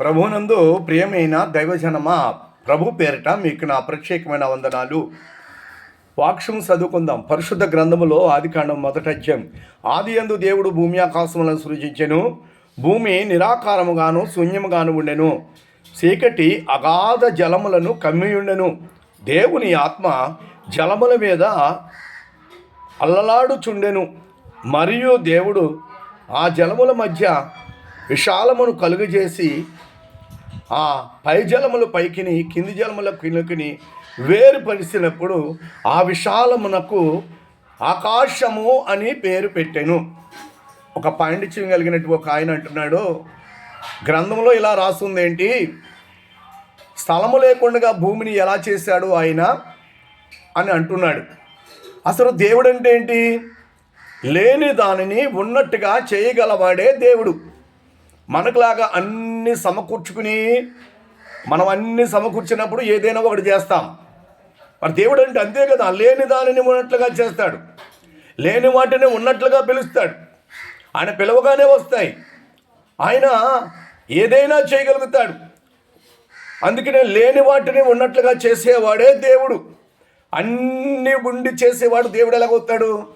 ప్రభునందు ప్రియమైన దైవజనమా ప్రభు పేరిట మీకు నా ప్రత్యేకమైన వందనాలు. వాక్షం చదువుకుందాం. పరిశుద్ధ గ్రంథములో ఆదికాండం మొదట అధ్యాయం. ఆది అందు దేవుడు భూమి ఆకాశములను సృజించెను. భూమి నిరాకారముగాను శూన్యముగాను ఉండెను. చీకటి అగాధ జలములను కమ్మియుండెను. దేవుని ఆత్మ జలముల మీద అల్లలాడుచుండెను. మరియు దేవుడు ఆ జలముల మధ్య విశాలమును కలుగజేసి ఆ పై జలములు పైకిని కింది జలముల కిందకిని వేరుపరిచినప్పుడు ఆ విశాలమునకు ఆకాశము అని పేరు పెట్టాను. ఒక పాండిత్యం కలిగినట్టు ఒక ఆయన అంటున్నాడు గ్రంథంలో ఇలా రాస్తుంది ఏంటి స్థలము లేకుండా భూమిని ఎలా చేశాడు ఆయన? అని అంటున్నాడు. అసలు దేవుడు అంటే ఏంటి? లేని దానిని ఉన్నట్టుగా చేయగలవాడే దేవుడు. మనకులాగా అన్ని సమకూర్చుకుని మనం అన్నీ సమకూర్చినప్పుడు ఏదైనా ఒకటి చేస్తాం. మరి దేవుడు అంటే అంతే కదా లేని దానిని ఉన్నట్లుగా చేస్తాడు. లేని వాటిని ఉన్నట్లుగా పిలుస్తాడు. ఆయన పిలవగానే వస్తాయి. ఆయన ఏదైనా చేయగలుగుతాడు. అందుకనే లేని వాటిని ఉన్నట్లుగా చేసేవాడే దేవుడు. అన్నీ ఉండి చేసేవాడు దేవుడు ఎలాగవుతాడు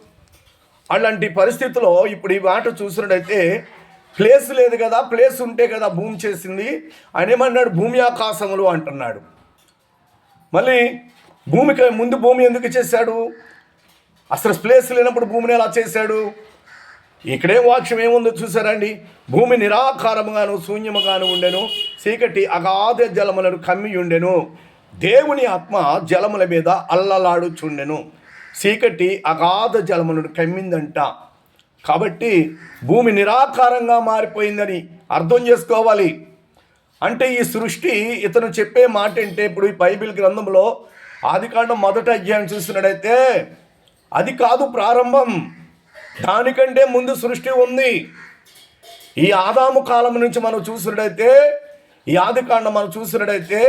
అలాంటి పరిస్థితిలో ఇప్పుడు ఈ మాట చూసినట్టయితే ప్లేస్ లేదు కదా ప్లేస్ ఉంటే కదా భూమి చేసింది. ఆయన ఏమన్నాడు? భూమి ఆకాశములు అంటున్నాడు. మళ్ళీ భూమికి ముందు భూమి ఎందుకు చేశాడు? అసలు ప్లేస్ లేనప్పుడు భూమిని ఎలా చేశాడు? ఇక్కడేం వాక్యం ఏముందో చూసారండి? భూమి నిరాకారముగాను శూన్యముగాను ఉండెను. చీకటి అగాధ జలములను కమ్మి ఉండెను. దేవుని ఆత్మ జలముల మీద అల్లలాడుచుండెను. చీకటి అగాధ జలములను కమ్మిందంట. కాబట్టి భూమి నిరాకారంగా మారిపోయిందని అర్థం చేసుకోవాలి. అంటే ఈ సృష్టి ఇతను చెప్పే మాట అంటే ఇప్పుడు ఈ బైబిల్ గ్రంథంలో ఆదికాండం మొదటి అధ్యాయం చూసినట్టయితే అది కాదు ప్రారంభం. దానికంటే ముందు సృష్టి ఉంది. ఈ ఆదాము కాలం నుంచి మనం చూసినట్టయితే ఈ ఆదికాండం మనం చూసినట్టయితే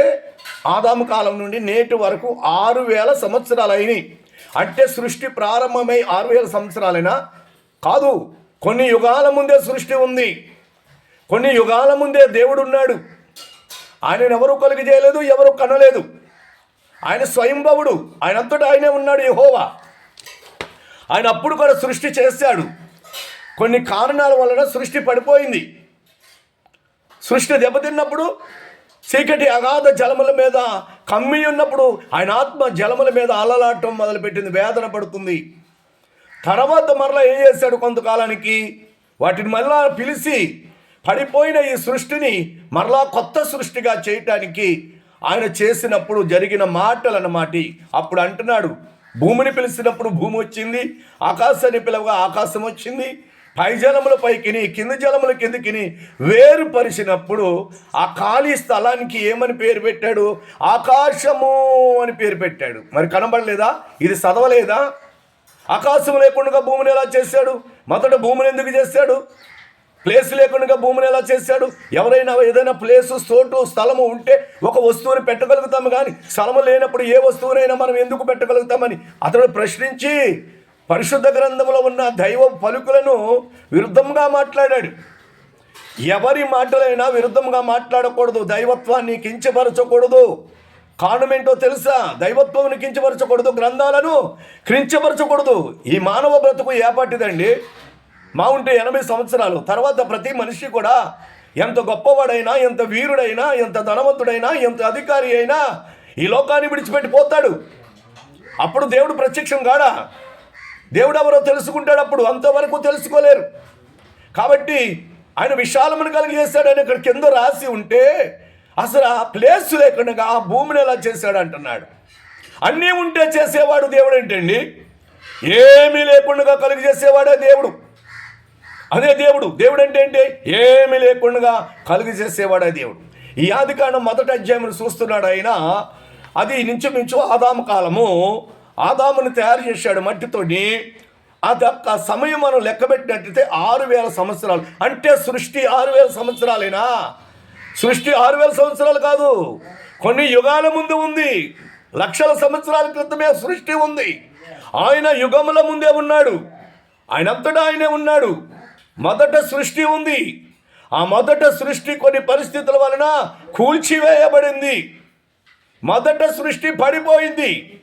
ఆదాము కాలం నుండి నేటి వరకు ఆరు వేల సంవత్సరాలు అయినాయి. అంటే సృష్టి ప్రారంభమై ఆరు వేల సంవత్సరాలైనా కాదు కొన్ని యుగాల ముందే సృష్టి ఉంది. కొన్ని యుగాల ముందే దేవుడు ఉన్నాడు ఆయనను ఎవరు కలిగి చేయలేదు ఎవరు కనలేదు. ఆయన స్వయంభవుడు ఆయనంతటా ఆయనే ఉన్నాడు యహోవా. ఆయన అప్పుడు కూడా సృష్టి చేశాడు. కొన్ని కారణాల వలన సృష్టి పడిపోయింది. సృష్టి దెబ్బతిన్నప్పుడు చీకటి అగాధ జలముల మీద కమ్మి ఉన్నప్పుడు ఆయన ఆత్మ జలముల మీద అలలాటం మొదలుపెట్టింది వేదన పడుతుంది. తర్వాత మరలా ఏం చేశాడు కొంతకాలానికి? వాటిని మరలా పిలిచి పడిపోయిన ఈ సృష్టిని మరలా కొత్త సృష్టిగా చేయటానికి ఆయన చేసినప్పుడు జరిగిన మాటలు అన్నమాట అప్పుడు అంటున్నాడు భూమిని పిలిచినప్పుడు భూమి వచ్చింది ఆకాశాన్ని పిలవగా ఆకాశం వచ్చింది పై జలముల పైకిని కింది జలముల కిందికిని వేరుపరిచినప్పుడు ఆ ఖాళీ స్థలానికి ఏమని పేరు పెట్టాడు? ఆకాశము అని పేరు పెట్టాడు. మరి కనబడలేదా? ఇది చదవలేదా? ఆకాశం లేకుండా భూమిని ఎలా చేశాడు? మొదట భూమిని ఎందుకు చేశాడు? ప్లేస్ లేకుండా భూమిని ఎలా చేశాడు? ఎవరైనా ఏదైనా ప్లేసు చోటు స్థలము ఉంటే ఒక వస్తువుని పెట్టగలుగుతాము కానీ స్థలము లేనప్పుడు ఏ వస్తువునైనా మనం ఎందుకు పెట్టగలుగుతామని అతడు ప్రశ్నించి పరిశుద్ధ గ్రంథంలో ఉన్న దైవ పలుకులను విరుద్ధంగా మాట్లాడాడు. ఎవరి మాటలైనా విరుద్ధంగా మాట్లాడకూడదు. దైవత్వాన్ని కించపరచకూడదు. కారణమేంటో తెలుసా? దైవత్వం కించపరచకూడదు గ్రంథాలను క్రించపరచకూడదు ఈ మానవ బ్రతుకు ఏపాటిదండి మా ఉంటే ఎనభై సంవత్సరాలు. తర్వాత ప్రతి మనిషి కూడా ఎంత గొప్పవాడైనా ఎంత వీరుడైనా ఎంత ధనవంతుడైనా ఎంత అధికారి అయినా ఈ లోకాన్ని విడిచిపెట్టి పోతాడు. అప్పుడు దేవుడు ప్రత్యక్షం కాడా? దేవుడు ఎవరో తెలుసుకుంటాడు అప్పుడు. అంతవరకు తెలుసుకోలేరు. కాబట్టి ఆయన విశాలమును కలిగి చేశాడని ఇక్కడ కింద రాసి ఉంటే అసలు ఆ ప్లేస్ లేకుండా ఆ భూమిని ఎలా చేశాడు అంటున్నాడు. అన్నీ ఉంటే చేసేవాడు దేవుడు ఏంటండి? ఏమీ లేకుండా కలిగి చేసేవాడే దేవుడు. అదే దేవుడు. దేవుడు అంటే ఏంటి? ఏమీ లేకుండా కలిగి చేసేవాడే దేవుడు. ఈ ఆదికాండం మొదటి అధ్యాయం చూస్తున్నాడు ఆయన. అది ఇంచుమించు ఆదాము కాలము. ఆదాముని తయారు చేశాడు మట్టితోని. అది ఒక్క సమయం మనం లెక్కబెట్టినట్టయితే ఆరు వేల సంవత్సరాలు. అంటే సృష్టి ఆరు వేల సంవత్సరాలేనా? సృష్టి ఆరు వేల సంవత్సరాలు కాదు. కొన్ని యుగాల ముందు ఉంది. లక్షల సంవత్సరాల క్రితమే సృష్టి ఉంది. ఆయన యుగముల ముందే ఉన్నాడు. ఆయనంతటా ఆయనే ఉన్నాడు. మొదట సృష్టి ఉంది. ఆ మొదట సృష్టి కొన్ని పరిస్థితుల వలన కూల్చివేయబడింది. మొదట సృష్టి పడిపోయింది.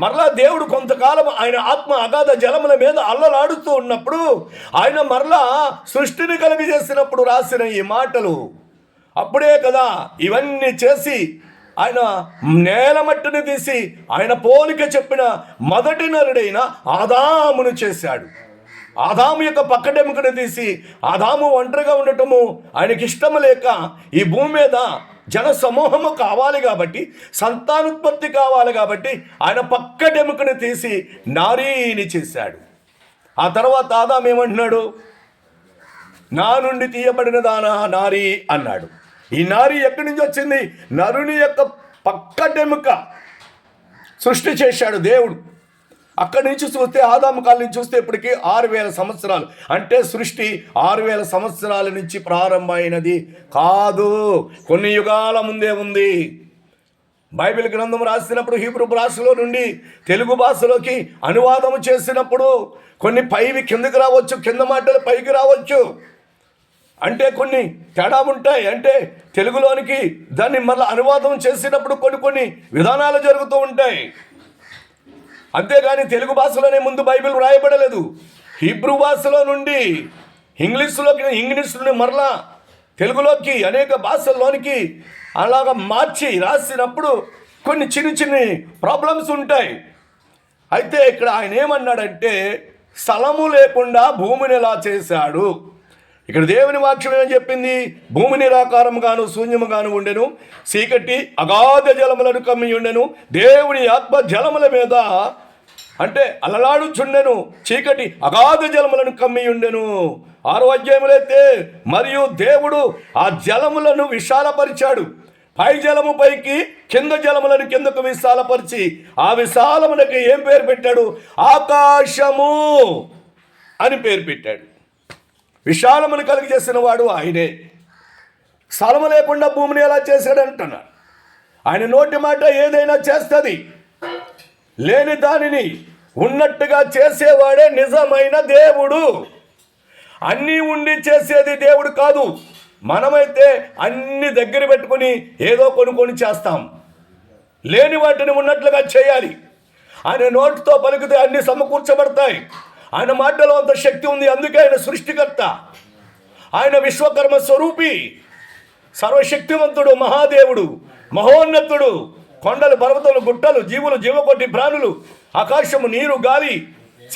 మరలా దేవుడు కొంతకాలం ఆయన ఆత్మ అగాధ జలముల మీద అల్లలాడుతూ ఉన్నప్పుడు ఆయన మరలా సృష్టిని కలిగజేసినప్పుడు రాసిన ఈ మాటలు అప్పుడే కదా ఇవన్నీ చేసి ఆయన నేల మట్టిని తీసి ఆయన పోలిక చెప్పిన మొదటి నరుడైన ఆదామును చేశాడు. ఆదాము యొక్క పక్కడెముకను తీసి ఆదాము ఒంటరిగా ఉండటము ఆయనకి ఇష్టము లేక ఈ భూమి మీద జన సమూహము కావాలి కాబట్టి సంతానోత్పత్తి కావాలి కాబట్టి ఆయన పక్కడెముకను తీసి నారీని చేశాడు. ఆ తర్వాత ఆదాం ఏమంటున్నాడు? నా నుండి తీయబడిన దానా నారీ అన్నాడు. ఈ నారి ఎక్కడి నుంచి వచ్చింది? నరుని యొక్క పక్కడెముక సృష్టి చేశాడు దేవుడు. అక్కడి నుంచి చూస్తే ఆదాము కాలం నుంచి చూస్తే ఇప్పటికి ఆరు వేల సంవత్సరాలు. అంటే సృష్టి ఆరు వేల సంవత్సరాల నుంచి ప్రారంభమైనది కాదు. కొన్ని యుగాల ముందే ఉంది. బైబిల్ గ్రంథం రాసినప్పుడు హీబ్రూ భాషలో నుండి తెలుగు భాషలోకి అనువాదం చేసినప్పుడు కొన్ని పైవి కిందకి రావచ్చు కింద మాటలు పైకి రావచ్చు. అంటే కొన్ని తేడా ఉంటాయి. అంటే తెలుగులోనికి దాన్ని మళ్ళీ అనువాదం చేసినప్పుడు కొన్ని కొన్ని విధానాలు జరుగుతూ ఉంటాయి. అంతేగాని తెలుగు భాషలోనే ముందు బైబిల్ వ్రాయబడలేదు. హీబ్రూ భాషలో నుండి ఇంగ్లీష్లోకి ఇంగ్లీష్ నుండి మరలా తెలుగులోకి అనేక భాషల్లోనికి అలాగ మార్చి రాసినప్పుడు కొన్ని చిన్న చిన్ని ప్రాబ్లమ్స్ ఉంటాయి. అయితే ఇక్కడ ఆయన ఏమన్నాడంటే స్థలము లేకుండా భూమిని ఎలా చేశాడు? ఇక్కడ దేవుని వాక్యం ఏం చెప్పింది? భూమి నిరాకారముగాను శూన్యముగాను ఉండెను. చీకటి అగాధ జలములను కమ్మి ఉండెను. దేవుని ఆత్మ జలముల మీద అంటే అలలాడుచుండెను. చీకటి అగాధ జలములను కమ్మి ఉండెను. ఆరో అధ్యాయములైతే మరియు దేవుడు ఆ జలములను విశాలపరిచాడు. పై జలము పైకి కింద జలములను కిందకు విశాలపరిచి ఆ విశాలమునకి ఏం పేరు పెట్టాడు? ఆకాశము అని పేరు పెట్టాడు. విశాలమును కలిగి చేసిన వాడు ఆయనే. స్థలము లేకుండా భూమిని ఎలా చేశాడంటున్నాడు. ఆయన నోటి మాట ఏదైనా చేస్తుంది. లేని దానిని ఉన్నట్టుగా చేసేవాడే నిజమైన దేవుడు. అన్నీ ఉండి చేసేది దేవుడు కాదు. మనమైతే అన్ని దగ్గర పెట్టుకొని ఏదో కొనుక్కొని చేస్తాం. లేని వాటిని ఉన్నట్లుగా చేయాలి. ఆయన నోటితో పలికితే అన్ని సమకూర్చబడతాయి. ఆయన మాటలో అంత శక్తి ఉంది అందుకే ఆయన సృష్టికర్త. ఆయన విశ్వకర్మ స్వరూపి సర్వశక్తివంతుడు మహాదేవుడు మహోన్నతుడు కొండలు పర్వతలు గుట్టలు జీవులు జీవకోటి ప్రాణులు ఆకాశము నీరు గాలి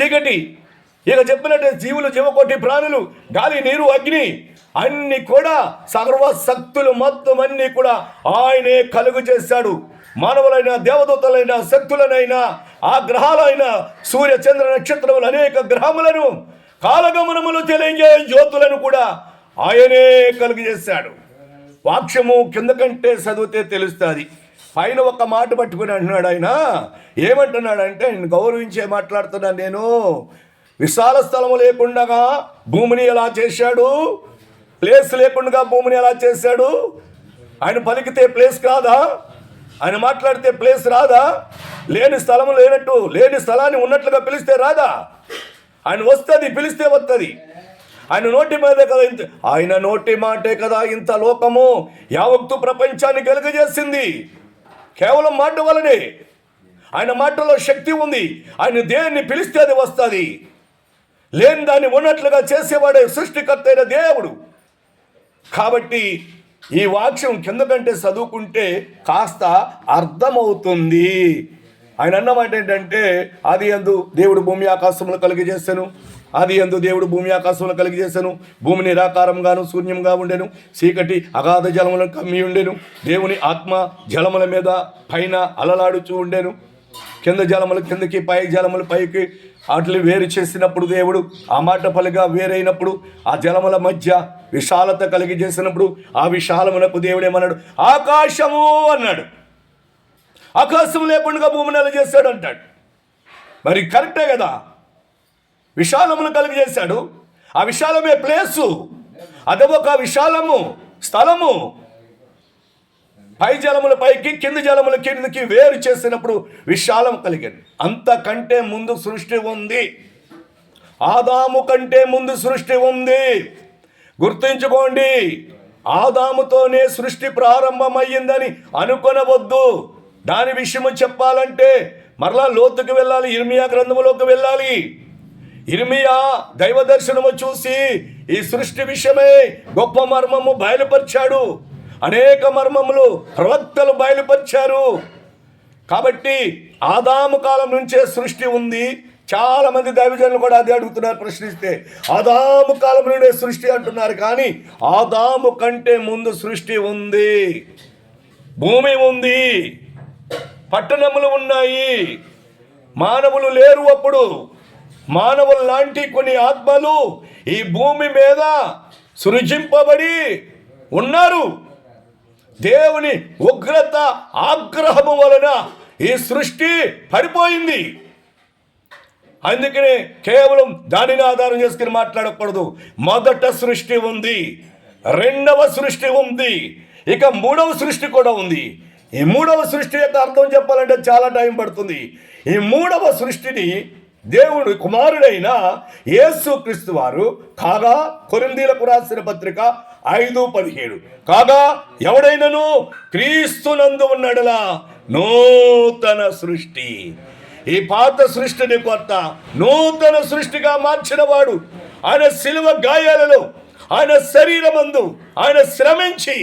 చీకటి. ఇక చెప్పినట్టే జీవులు జీవకోటి ప్రాణులు గాలి నీరు అగ్ని అన్ని కూడా సర్వశక్తులు మొత్తం అన్ని కూడా ఆయనే కలుగు చేశాడు. మానవులైన దేవదూతలైన శక్తులనైనా ఆ గ్రహాలైన సూర్య చంద్ర నక్షత్రములు అనేక గ్రహములను కాలగమనములు తెలియజే జ్యోతులను కూడా ఆయనే కలిగిచేశాడు వాక్యము కింద కంటే చదివితే తెలుస్తుంది. పైన ఒక మాట పట్టుకుని అంటున్నాడు ఆయన. ఏమంటున్నాడంటే ఆయన గౌరవించే మాట్లాడుతున్నాను నేను. విశాల స్థలము లేకుండా భూమిని ఎలా చేశాడు? ప్లేస్ లేకుండా భూమిని ఎలా చేశాడు? ఆయన పలికితే ప్లేస్ కాదా? ఆయన మాట్లాడితే ప్లేస్ రాదా? లేని స్థలము లేనట్టు లేని స్థలాన్ని ఉన్నట్లుగా పిలిస్తే రాదా? ఆయన వస్తుంది పిలిస్తే వస్తుంది ఆయన నోటి మీదే కదా ఇంత ఆయన నోటి మాటే కదా ఇంత లోకము. యావత్తు ప్రపంచాన్ని కలుగజేసింది కేవలం మాట వలనే. ఆయన మాటలో శక్తి ఉంది. ఆయన దేన్ని పిలిస్తే అది వస్తుంది. లేని దాన్ని ఉన్నట్లుగా చేసేవాడే సృష్టికర్త అయిన దేవుడు. కాబట్టి ఈ వాక్యం కింద కంటే చదువుకుంటే కాస్త అర్థమవుతుంది. ఆయన అన్నమాట ఏంటంటే అది ఎందు దేవుడు భూమి ఆకాశములు కలిగజేశాను అది ఎందు దేవుడు భూమి ఆకాశములు కలిగజేశాను భూమి నిరాకారంగాను శూన్యంగా ఉండెను. చీకటి అగాధ జలములను కమ్మి ఉండెను. దేవుని ఆత్మ జలముల మీద పైన అలలాడుచూ ఉండెను. కింద జలములు కిందకి పై జలములు పైకి వాటిని వేరు చేసినప్పుడు దేవుడు ఆ మాట పలిగా వేరైనప్పుడు ఆ జలముల మధ్య విశాలత కలిగి చేసినప్పుడు ఆ విశాలమునకు దేవుడేమన్నాడు ఆకాశము అన్నాడు. ఆకాశం లేకుండా భూమి నెల చేశాడు అంటాడు. మరి కరెక్టే కదా? విశాలమును కలిగి చేశాడు. ఆ విశాలమే ప్లేసు. అదొక ఒక విశాలము స్థలము. పై జలముల పైకి కింది జలముల కిందకి వేరు చేసినప్పుడు విశాలం కలిగింది. అంతకంటే ముందు సృష్టి ఉంది. ఆదాము కంటే ముందు సృష్టి ఉంది. గుర్తుంచుకోండి ఆదాముతోనే సృష్టి ప్రారంభమయ్యిందని అనుకొనవద్దు. దాని విషయము చెప్పాలంటే మరలా లోతుకు వెళ్ళాలి ఇర్మియా గ్రంథములోకి వెళ్ళాలి. ఇర్మియా దైవ దర్శనము చూసి ఈ సృష్టి విషయమై గొప్ప మర్మము బయలుపరిచాడు. అనేక మర్మములు ప్రవక్తలు బయలుపరిచారు. కాబట్టి ఆదాము కాలం నుంచే సృష్టి ఉంది. చాలా మంది దైవజనులు కూడా అదే అడుగుతున్నారు ప్రశ్నిస్తే. ఆదాము కాలం నుండే సృష్టి అంటున్నారు కానీ ఆదాము కంటే ముందు సృష్టి ఉంది. భూమి ఉంది. పట్టణములు ఉన్నాయి. మానవులు లేరు అప్పుడు. మానవులు లాంటి కొన్ని ఆత్మలు ఈ భూమి మీద సృజింపబడి ఉన్నారు. దేవుని ఉగ్రత ఆగ్రహము వలన ఈ సృష్టి పడిపోయింది. అందుకనే కేవలం దానిని ఆధారం చేసుకుని మాట్లాడకూడదు. మొదట సృష్టి ఉంది రెండవ సృష్టి ఉంది ఇక మూడవ సృష్టి కూడా ఉంది. ఈ మూడవ సృష్టి యొక్క అర్థం చెప్పాలంటే చాలా టైం పడుతుంది. ఈ మూడవ సృష్టిని దేవుడు కుమారుడైన యేసు క్రీస్తు వారు కాగా కొరిందీలకు రాసిన పత్రిక ఐదు పదిహేడు. కాగా ఎవడైనను క్రీస్తునందు ఉన్నాడలా? నూతన సృష్టి. ఈ పాత సృష్టిని కొత్త నూతన సృష్టిగా మార్చినవాడు ఆయన శిలువ గాయాలలో ఆయన శరీరమందు ఆయన శ్రమించి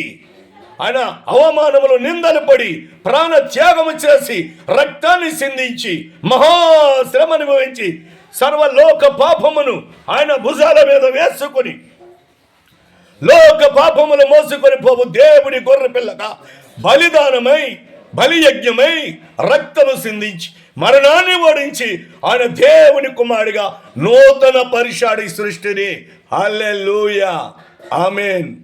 ఆయన అవమానములు నిందలు పడి ప్రాణ త్యాగము చేసి రక్తాన్ని సిందించి మహాశ్రమ అనుభవించి సర్వలోక పాపమును ఆయన భుజాల మీద వేసుకొని లోక పాపములు మోసుకొని పోవు. దేవుడి గొర్రె పిల్లగా బలిదానమై బలియజ్ఞమై రక్తము సిందించి మరణాన్ని ఓడించి ఆయన దేవుని కుమారుడిగా నూతన పరిషాడి సృష్టిని. హల్లెలూయా. ఆమెన్.